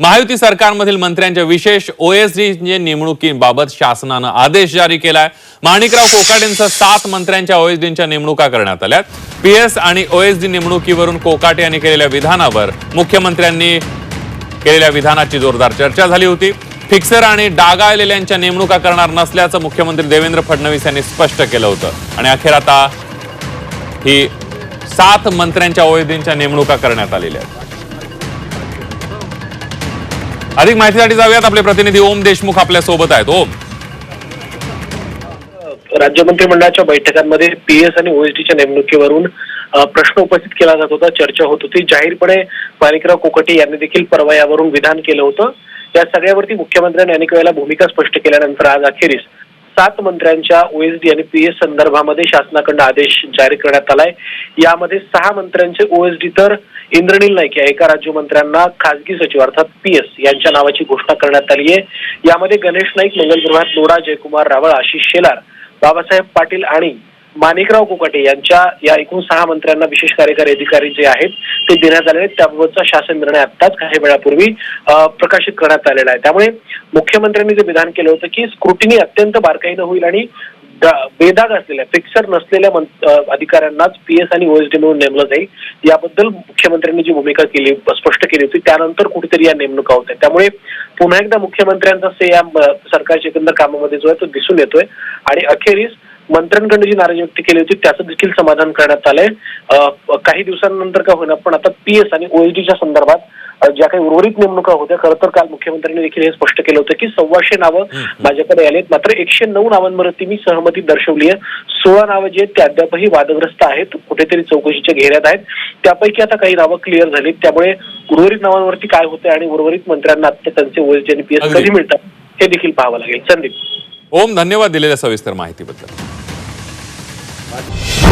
महायुती सरकारमधील मंत्र्यांच्या विशेष ओएसडी नेमणुकीबाबत शासनानं आदेश जारी केलाय. माणिकराव कोकाटेंसह सात मंत्र्यांच्या ओएसडींच्या नेमणुका करण्यात आल्यात. पीएस आणि ओएसडी नेमणुकीवरून कोकाटे यांनी केलेल्या विधानावर मुख्यमंत्र्यांनी केलेल्या विधानाची जोरदार चर्चा झाली होती. फिक्सर आणि डागाळलेल्यांच्या नेमणुका करणार नसल्याचं मुख्यमंत्री देवेंद्र फडणवीस यांनी स्पष्ट केलं होतं. आणि अखेर आता ही सात मंत्र्यांच्या ओएसडींच्या नेमणुका करण्यात आलेल्या आहेत. अधिक माहितीसाठी जाऊयात आपले प्रतिनिधी. ओम देशमुख आपल्यासोबत आहेत. ओम. राज्य मंत्रिमंडळाच्या बैठकांमध्ये पीएस आणि ओएसडीच्या नेमणुकीवरून प्रश्न उपस्थित केला जात होता चर्चा होत होती. जाहीरपणे माणिकराव कोकटे यांनी देखील परवा यावरून विधान केलं होतं. या सगळ्यावरती मुख्यमंत्र्यांनी अनेक वेळेला भूमिका स्पष्ट केल्यानंतर आज अखेरीस सात मंत्र्यांच्या ओएसडी आणि पीएस संदर्भामध्ये शासनाकडून आदेश जारी करण्यात आलाय. यामध्ये सहा मंत्र्यांचे ओएसडी तर इंद्रनील नाईक या एका राज्यमंत्र्यांना खासगी सचिव अर्थात पीएस यांच्या नावाची घोषणा करण्यात आली आहे. यामध्ये गणेश नाईक मंगल प्रभात जयकुमार रावळ आशिष शेलार बाबासाहेब पाटील आणि माणिकराव कोकाटे यांच्या या एकूण सहा मंत्र्यांना विशेष कार्यकारी अधिकारी जे आहेत ते देण्यात आले आहेत. त्याबाबतचा शासन निर्णय आत्ताच काही वेळापूर्वी प्रकाशित करण्यात आलेला आहे. त्यामुळे मुख्यमंत्र्यांनी जे विधान केलं होतं की स्क्रुटिनी अत्यंत बारकाईनं होईल आणि बेदाग असलेल्या फिक्सर नसलेल्या अधिकाऱ्यांनाच पीएस आणि ओएसडी म्हणून नेमलं जाईल. याबद्दल मुख्यमंत्र्यांनी जी भूमिका केली स्पष्ट केली होती त्यानंतर कुठेतरी या नेमणुका होत्या त्यामुळे पुन्हा एकदा मुख्यमंत्र्यांचा से या सरकारच्या एकंदर कामामध्ये जो आहे तो दिसून येतोय. आणि अखेरीस मंत्र्यांकडे जी नाराजी व्यक्त केली होती त्याचं देखील समाधान करण्यात आलंय. काही दिवसांनंतर का होईना पण आता पीएस आणि ओएसडीच्या संदर्भात ज्या काही उर्वरित नेमणुका होत्या खरं तर काल मुख्यमंत्र्यांनी देखील हे स्पष्ट केलं होतं की सव्वाशे नावं माझ्याकडे आलेत मात्र एकशे नऊ नावांवरती मी सहमती दर्शवली आहे. सोळा नावं जी आहेत ते अद्यापही वादग्रस्त आहेत. कुठेतरी चौकशीच्या घेण्यात आहेत. त्यापैकी आता काही नावं क्लिअर झालीत. त्यामुळे उर्वरित नावांवरती काय होतंय आणि उर्वरित मंत्र्यांना आता त्यांचे ओएसडी आणि पीएस. कधी मिळतात हे देखील पाहावं लागेल. संदीप. ओम धन्यवाद दिलेल्या सविस्तर माहितीबद्दल. Bye.